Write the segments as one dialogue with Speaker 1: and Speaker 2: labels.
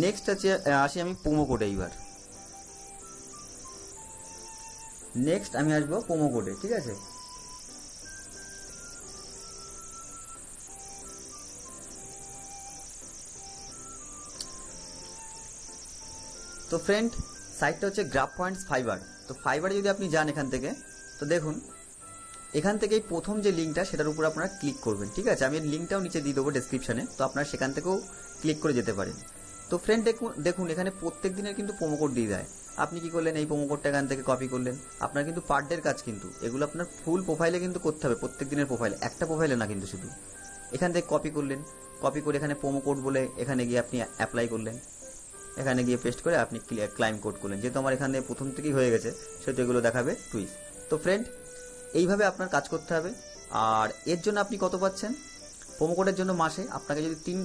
Speaker 1: Next আছে আসি আমি প্রোমো কোডে এইবার। নেক্সট আমি আসব প্রোমো কোডে ঠিক আছে? তো ফ্রেন্ড সাইটটা হচ্ছে গ্রাফ পয়েন্টস ফাইবার তো ফাইবারে যদি আপনি যান এখান থেকে, তো দেখুন, এখান থেকে এই প্রথম যে লিঙ্কটা সেটার উপর আপনারা ক্লিক করবেন, ঠিক আছে? আমি লিঙ্কটাও নিচে দিয়ে দেবো ডেসক্রিপশনে তো আপনারা সেখান থেকেও ক্লিক করে যেতে পারেন। তো ফ্রেন্ড দেখুন দেখুন, এখানে প্রত্যেক দিনের কিন্তু প্রোমো কোড দিয়ে দেয়। আপনি কি করলেন? এই প্রোমো কোডটা এখান থেকে কপি করলেন। আপনার কিন্তু পার ডের কাজ কিন্তু। এগুলো আপনার ফুল প্রোফাইলে কিন্তু করতে হবে, প্রত্যেক দিনের প্রোফাইলে একটা প্রোফাইলে না কিন্তু শুধু। এখান থেকে কপি করলেন। কপি করে এখানে প্রোমো কোড বলে এখানে গিয়ে আপনি অ্যাপ্লাই করলেন। এখানে গিয়ে পেস্ট করে আপনি ক্লাইম কোড করলেন। যেহেতু আমার এখানে প্রথম থেকেই হয়ে গেছে, সেহেতু এগুলো দেখাবে টুইস তো ফ্রেন্ড এইভাবে আপনার কাজ করতে হবে। আর এর জন্য আপনি কত পাচ্ছেন? প্রোমো কোডের জন্য মাসে আপনাকে যদি তিন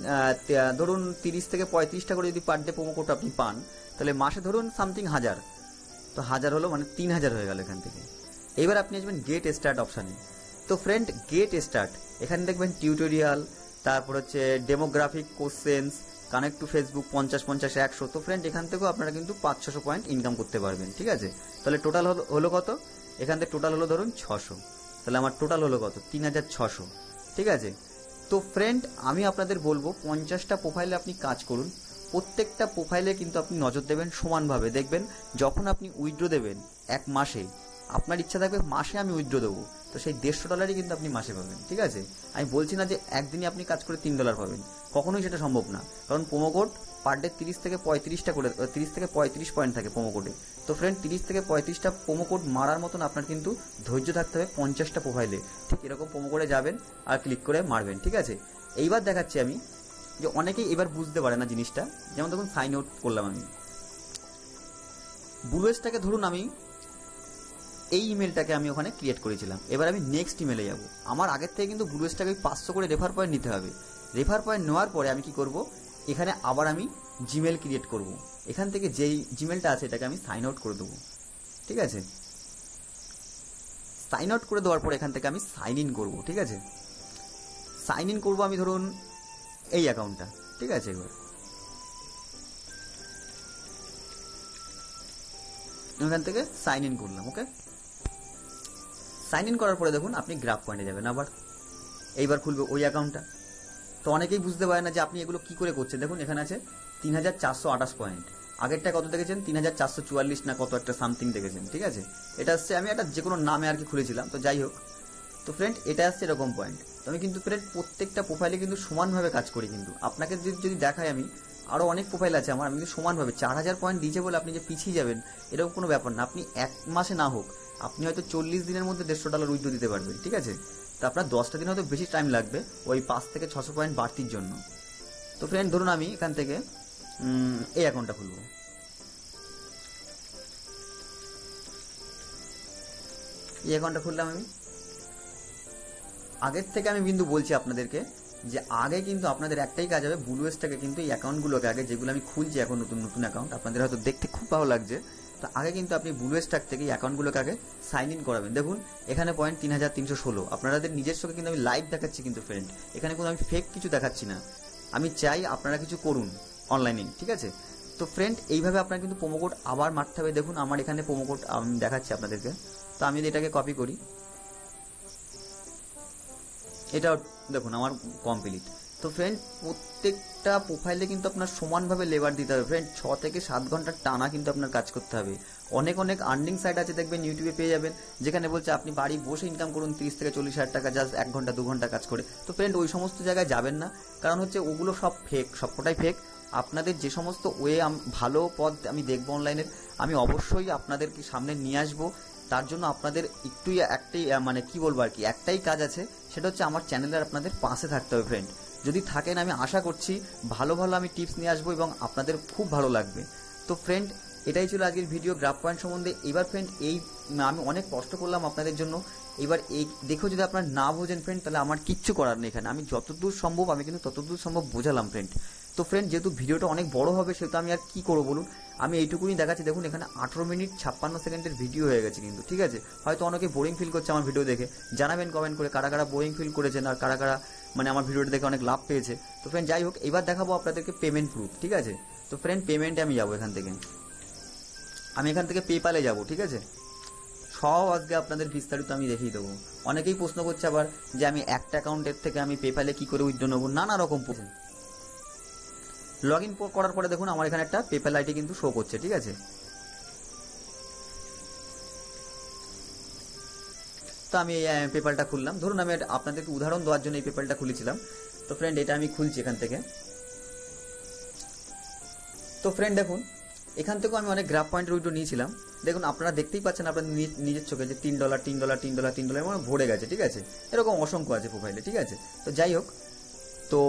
Speaker 1: ধরুন তিরিশ থেকে পঁয়ত্রিশটা করে যদি পার ডে প্রোমো কোড আপনি পান, তাহলে মাসে ধরুন সামথিং হাজার। তো হাজার হলো মানে তিন হাজার হয়ে গেল এখান থেকে। এবার আপনি আসবেন গেট স্টার্ট অপশানে তো ফ্রেন্ড গেট স্টার্ট এখানে দেখবেন টিউটোরিয়াল তারপর হচ্ছে demographic questions connect to Facebook পঞ্চাশ পঞ্চাশ, একশো। তো ফ্রেন্ড এখান থেকেও আপনারা কিন্তু পাঁচ ছশো পয়েন্ট ইনকাম করতে পারবেন, ঠিক আছে? তাহলে টোটাল হলো হলো কত? এখান থেকে টোটাল হলো ধরুন ছশো। তাহলে আমার টোটাল হলো কত? তিন হাজার ছশো, ঠিক আছে? তো ফ্রেন্ড আমি আপনাদের বলব, পঞ্চাশটা প্রোফাইলে আপনি কাজ করুন। প্রত্যেকটা প্রোফাইলে কিন্তু আপনি নজর দেবেন সমানভাবে। দেখবেন, যখন আপনি উইথড্রো দেবেন এক মাসে, আপনার ইচ্ছা থাকবে মাসে আমি উইথড্রো দেবো। তো সেই দেড়শো ডলারই কিন্তু আপনি মাসে পাবেন, ঠিক আছে? আমি বলছি না যে একদিনে আপনি কাজ করে তিন ডলার পাবেন। কখনোই সেটা সম্ভব না। কারণ প্রোমো কোড পার ডে তিরিশ থেকে পঁয়ত্রিশটা করে তিরিশ থেকে পঁয়ত্রিশ পয়েন্ট থাকে প্রোমো কোডে তো ফ্রেন্ড তিরিশ থেকে পঁয়ত্রিশটা প্রোমো কোড মারার মতন আপনার কিন্তু ধৈর্য থাকতে হবে পঞ্চাশটা প্রোফাইলে ঠিক এরকম প্রোমো কোডে যাবেন আর ক্লিক করে মারবেন, ঠিক আছে? এইবার দেখাচ্ছি আমি যে অনেকেই এবার বুঝতে পারে না জিনিসটা। যেমন দেখুন সাইন আউট করলাম আমি। ব্লুয়েসটাকে ধরুন আমি এই ইমেলটাকে আমি ওখানে ক্রিয়েট করেছিলাম। এবার আমি নেক্সট ইমেলে যাব। আমার আগের থেকে কিন্তু ব্লুয়েসটাকে পাঁচশো করে রেফার পয়েন্ট নিতে হবে। রেফার পয়েন্ট নেওয়ার পরে আমি কি করব? এখানে আবার আমি জিমেল ক্রিয়েট করব। এখান থেকে যেই জিমেলটা আছে, এটাকে আমি সাইন আউট করে দেবো। ঠিক আছে? সাইন আউট করে দেওয়ার পর এখান থেকে আমি সাইন ইন করব, ঠিক আছে? সাইন ইন করব আমি ধরুন এই অ্যাকাউন্টটা ঠিক আছে? এবার। এখান থেকে সাইন ইন করলাম ওকে সাইন ইন করার পরে দেখুন, আপনি গ্রাফ পয়েন্টে যাবেন। আবার এইবার খুলবে ওই অ্যাকাউন্টটা তো অনেকেই বুঝতে পারে না যে আপনি এগুলো কি করে করছেন। দেখুন, এখানে আছে তিন হাজার চারশো আঠাশ পয়েন্ট আগেরটা কত দেখেছেন? তিন হাজার চারশো চুয়াল্লিশ না কত একটা সামথিং দেখেছেন, ঠিক আছে? এটা হচ্ছে, আমি একটা যে কোনো নামে আর কি খুলেছিলাম, তো যাই হোক। তো ফ্রেন্ড এটা আসছে এরকম পয়েন্ট তো আমি কিন্তু ফ্রেন্ড প্রত্যেকটা প্রোফাইলে কিন্তু সমানভাবে কাজ করি কিন্তু। আপনাকে যদি যদি দেখাই আমি আরও অনেক প্রোফাইল আছে আমার, আমি কিন্তু সমানভাবে চার হাজার পয়েন্ট দিয়েছে বলে আপনি যে পিছিয়ে যাবেন, এরকম কোনো ব্যাপার না। আপনি এক মাসে না হোক, আপনি হয়তো চল্লিশ দিনের মধ্যে দেড়শো ডলার উইথড্র দিতে পারবেন, ঠিক আছে? তো আপনার দশটা দিন হয়তো বেশি টাইম লাগবে ওই পাঁচ থেকে ছশো পয়েন্ট বাড়তির জন্য। তো ফ্রেন্ড ধরুন আমি এখান থেকে এই অ্যাকাউন্টটা খুলবো। এই অ্যাকাউন্টটা খুললাম আমি। আগের থেকে আমি কিন্তু বলছি আপনাদেরকে যে আগে কিন্তু আপনাদের একটাই কাজ হবে ব্লুয়েসটাকে কিন্তু এই অ্যাকাউন্টগুলোকে আগে যেগুলো আমি খুলছি এখন নতুন নতুন অ্যাকাউন্ট আপনাদের হয়তো দেখতে খুব ভালো লাগছে। তো আগে কিন্তু আপনি ব্লুয়েসটাক থেকে এই অ্যাকাউন্টগুলোকে আগে সাইন ইন করাবেন। দেখুন, এখানে পয়েন্ট তিন হাজার তিনশো ষোলো। আপনাদের নিজস্বকে কিন্তু আমি লাইভ দেখাচ্ছি কিন্তু ফ্রেন্ড এখানে কোনো আমি ফেক কিছু দেখাচ্ছি না। আমি চাই আপনারা কিছু করুন অনলাইনে ঠিক আছে? তো ফ্রেন্ড এইভাবে আপনার কিন্তু প্রোমো কোড আবার মারতে হবে। দেখুন, আমার এখানে প্রোমো কোড আমি দেখাচ্ছি আপনাদেরকে। তো আমি যদি এটাকে কপি করি, এটাও দেখুন, আমার কমপ্লিট তো ফ্রেন্ড প্রত্যেকটা প্রোফাইলে কিন্তু আপনার সমানভাবে লেবার দিতে হবে। ফ্রেন্ড ছ থেকে সাত ঘণ্টা টানা কিন্তু আপনার কাজ করতে হবে। অনেক অনেক আর্নিং সাইট আছে দেখবেন ইউটিউবে পেয়ে যাবেন, যেখানে বলছে আপনি বাড়ি বসে ইনকাম করুন তিরিশ থেকে চল্লিশ হাজার টাকা জাস্ট এক ঘণ্টা, দু ঘণ্টা কাজ করে। তো ফ্রেন্ড ওই সমস্ত জায়গায় যাবেন না। কারণ হচ্ছে ওগুলো সব ফেক সবকটাই ফেক আপনাদের যে সমস্ত ওয়ে ভালো পদ আমি দেখব অনলাইনের আমি অবশ্যই আপনাদেরকে সামনে নিয়ে আসব। তার জন্য আপনাদের একটুই একটাই মানে কি বলব আর কি, একটাই কাজ আছে, সেটা হচ্ছে আমার চ্যানেলের আপনাদের পাশে থাকতে হবে ফ্রেন্ড যদি থাকেন, আমি আশা করছি ভালো ভালো আমি টিপস নিয়ে আসব এবং আপনাদের খুব ভালো লাগবে। তো ফ্রেন্ড এটাই ছিল আজকের ভিডিও গ্রাফ পয়েন্ট সম্বন্ধে। এবার ফ্রেন্ড এই, আমি অনেক কষ্ট করলাম আপনাদের জন্য। এবার এই, দেখো যদি আপনার না বোঝেন ফ্রেন্ড তাহলে আমার কিচ্ছু করার নেই এখানে। আমি যতদূর সম্ভব, আমি কিন্তু ততদূর সম্ভব বোঝালাম ফ্রেন্ড তো ফ্রেন্ড যেহেতু ভিডিওটা অনেক বড় হবে, সেহেতু আমি আর কি করব বলুন? আমি এইটুকুনি দেখাচ্ছি। দেখুন, এখানে আঠেরো মিনিট ছাপ্পান্ন সেকেন্ডের ভিডিও হয়ে গেছে কিন্তু, ঠিক আছে? হয়তো অনেকে বোরিং ফিল করছে আমার ভিডিও দেখে। জানাবেন কমেন্ট করে কারা কারা বোরিং ফিল করেছেন আর কারা কারা মানে আমার ভিডিওটা দেখে অনেক লাভ পেয়েছে। তো ফ্রেন্ড যাই হোক, এবার দেখাবো আপনাদেরকে পেমেন্ট প্রুফ ঠিক আছে? তো ফ্রেন্ড পেমেন্টে আমি যাব এখান থেকে। আমি এখান থেকে পেপালে যাব, ঠিক আছে? সব আজকে আপনাদের বিস্তারিত আমি দেখিয়ে দেবো। অনেকেই প্রশ্ন করছে আবার যে আমি একটা অ্যাকাউন্টের থেকে আমি পেপালে কি করে উইথড্র নেব? নানা রকম প্রশ্ন। লগ ইন করার পরে দেখুন আমার এখানে একটা পেপাল আইডি কিন্তু শো করছে, ঠিক আছে? তো আমি এই পেপালটা খুললাম। ধরুন আমি আপনাদেরকে উদাহরণ দেওয়ার জন্য এই পেপালটা খুলেছিলাম। তো ফ্রেন্ড এটা আমি খুলছি এখান থেকে। তো ফ্রেন্ড দেখুন, এখান থেকেও আমি অনেক গ্রাফ পয়েন্টের উইডো নিয়েছিলাম। দেখুন, আপনারা দেখতেই পাচ্ছেন আপনার নিজের চোখে যে তিন ডলার তিন ডলার তিন ডলার তিন ডলার ভরে গেছে, ঠিক আছে? এরকম অসংখ্য আছে প্রোফাইলে ঠিক আছে? তো যাই হোক তো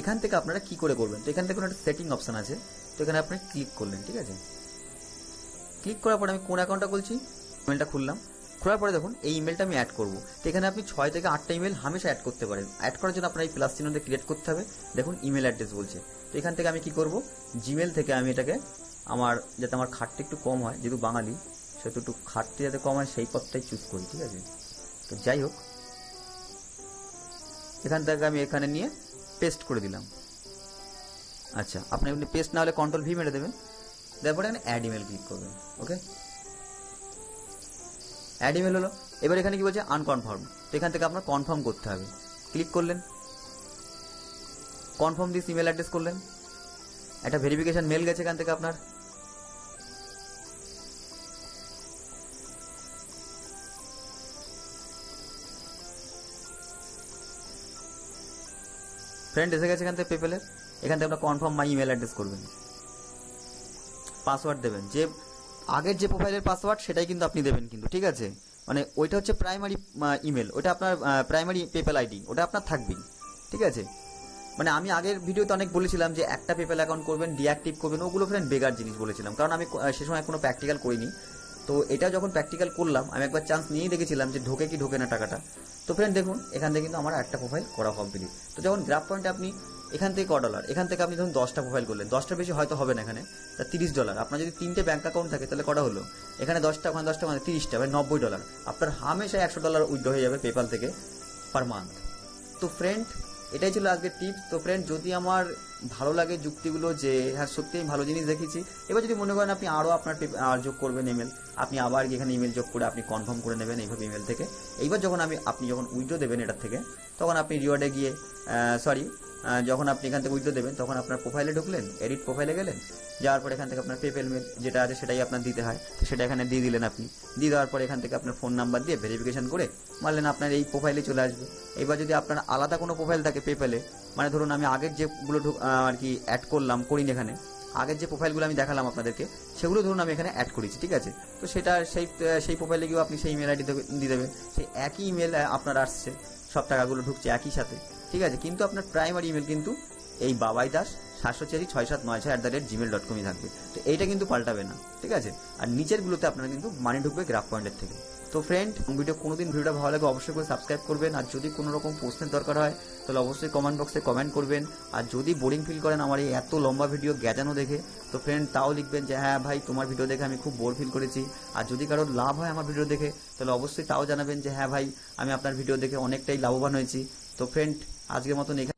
Speaker 1: এখান থেকে আপনারা কি করে করবেন? তো এখান থেকে একটা সেটিং অপশন আছে। তো এখানে আপনি ক্লিক করলেন, ঠিক আছে? ক্লিক করার পরে আমি কোন অ্যাকাউন্টটা খুলছি? ইমেলটা খুললাম। খোলার পরে দেখুন, এই ইমেলটা আমি অ্যাড করব। তো এখানে আপনি ছয় থেকে আটটা ইমেল হামেশা অ্যাড করতে পারেন। অ্যাড করার জন্য আপনার এই প্লাস চিহ্নটা ক্রিয়েট করতে হবে। দেখুন ইমেল অ্যাড্রেস বলছে। তো এখান থেকে আমি কি করব? জিমেল থেকে আমি এটাকে আমার, যাতে আমার খাটটা একটু কম হয়, যেহেতু বাঙালি, সেহেতু একটু খাটটি যাতে কম হয়, সেই পথটাই চুজ করি, ঠিক আছে? তো যাই হোক। এখান থেকে আমি এখানে নিয়ে পেস্ট করে দিলাম। আচ্ছা আপনি এমনি পেস্ট না হলে কন্ট্রোল ভি মেরে দেবেন। তারপরে এখানে অ্যাড ইমেল ক্লিক করবেন ওকে অ্যাড ইমেল হলো, এবার এখানে কি বলছে? আনকনফার্ম তো এখান থেকে আপনার কনফার্ম করতে হবে। ক্লিক করলেন। কনফার্ম দিস ইমেল অ্যাড্রেস করলেন। একটা ভেরিফিকেশন মেল গেছে এখান থেকে আপনার। ফ্রেন্ড এসে গেছে এখান থেকে পেপেলের এখান থেকে আপনার কনফার্ম মাই ইমেল অ্যাড্রেস করবেন। পাসওয়ার্ড দেবেন। যে, আগের যে প্রোফাইলের পাসওয়ার্ড সেটাই কিন্তু আপনি দেবেন কিন্তু, ঠিক আছে? মানে ওইটা হচ্ছে প্রাইমারি ইমেল ওটা আপনার প্রাইমারি পেপেল আইডি ওটা আপনার থাকবেই, ঠিক আছে? মানে আমি আগের ভিডিওতে অনেক বলেছিলাম যে একটা পেপেল অ্যাকাউন্ট করবেন ডিঅ্যাক্টিভ করবেন, ওগুলো ফ্রেন্ড বেকার জিনিস বলেছিলাম। কারণ আমি সে সময় কোনো প্র্যাকটিক্যাল করিনি। তো এটা যখন প্র্যাকটিক্যাল করলাম, আমি একবার চান্স নিয়েই দেখেছিলাম যে ঢোকে কি ঢোকে না টাকাটা। তো ফ্রেন্ড দেখুন, এখান থেকে কিন্তু আমার একটা প্রোফাইল করা কমপ্লিট তো যখন গ্রাফ পয়েন্টে আপনি এখান থেকে ক ডলার এখান থেকে আপনি ধরুন দশটা প্রোফাইল করলেন, দশটা বেশি হয়তো হবে না এখানে, তা তিরিশ ডলার আপনার যদি তিনটে ব্যাঙ্ক অ্যাকাউন্ট থাকে, তাহলে কটা হলো? এখানে দশটা, ওখানে দশটা মানে তিরিশটা মানে নব্বই ডলার আপনার হামেশা একশো ডলার উইথড্র হয়ে যাবে পেপাল থেকে পার মান্থ তো ফ্রেন্ড এটাই ছিল আজকের টিপস তো ফ্রেন্ড যদি আমার ভালো লাগে যুক্তিগুলো যে হ্যাঁ সত্যি আমি ভালো জিনিস দেখেছি, এবার যদি মনে করেন আপনি আরও আপনার টিপ যোগ করবেন ইমেল আপনি আবার এখানে ইমেল যোগ করে আপনি কনফার্ম করে নেবেন এইভাবে ইমেল থেকে। এইবার যখন আমি, আপনি যখন উইড্রো দেবেন এটার থেকে, তখন আপনি রিওয়ার্ডে গিয়ে সরি যখন আপনি এখান থেকে উইড্রো দেবেন, তখন আপনার প্রোফাইলে ঢুকলেন এডিট প্রোফাইলে গেলেন, যাওয়ার পর এখান থেকে আপনার পেপেল মেল যেটা আছে সেটাই আপনার দিতে হয়। সেটা এখানে দিয়ে দিলেন আপনি। দিয়ে দেওয়ার পর এখান থেকে আপনার ফোন নাম্বার দিয়ে ভেরিফিকেশন করে মারলেন আপনার এই প্রোফাইলে চলে আসবে। এবার যদি আপনার আলাদা কোনো প্রোফাইল থাকে পেপেলে মানে ধরুন আমি আগের যেগুলো ঢুক- আর কি অ্যাড করলাম, করিনি এখানে, আগের যে প্রোফাইলগুলো আমি দেখালাম আপনাদেরকে, সেগুলো ধরুন আমি এখানে অ্যাড করেছি, ঠিক আছে? তো সেটা সেই সেই প্রোফাইলে গিয়েও আপনি সেই ইমেল আইডি দিয়ে দেবেন। সেই একই ইমেল আপনার আসছে, সব টাকাগুলো ঢুকছে একই সাথে। ঠিক আছে, কিন্তু আপনার প্রাইমারি ইমেল কিন্তু এই বাবাই দাস সাতশো চারি ছয় সাত নয় ছয় at the rate gmail dot কমই থাকবে। তো এইটা কিন্তু পাল্টাবে না, ঠিক আছে? আর নিচেরগুলোতে আপনার কিন্তু মানি ঢুকবে গ্রাফ পয়েন্টের থেকে। তো ফ্রেন্ড ভিডিও কোনোদিন ভিডিওটা ভালো লাগে অবশ্যই করে সাবস্ক্রাইব করবেন, আর যদি কোনো রকম প্রশ্নের দরকার হয়, তাহলে অবশ্যই কমেন্ট বক্সে কমেন্ট করবেন। আর যদি বোরিং ফিল করেন আমার এই এত লম্বা ভিডিও গ্যাজানো দেখে, তো ফ্রেন্ড তাও লিখবেন যে হ্যাঁ ভাই, তোমার ভিডিও দেখে আমি খুব বোর ফিল করেছি। আর যদি কারোর লাভ হয় আমার ভিডিও দেখে, তাহলে অবশ্যই তাও জানাবেন যে হ্যাঁ ভাই, আমি আপনার ভিডিও দেখে অনেকটাই লাভবান হয়েছি। তো ফ্রেন্ড আজকের মতন এখানে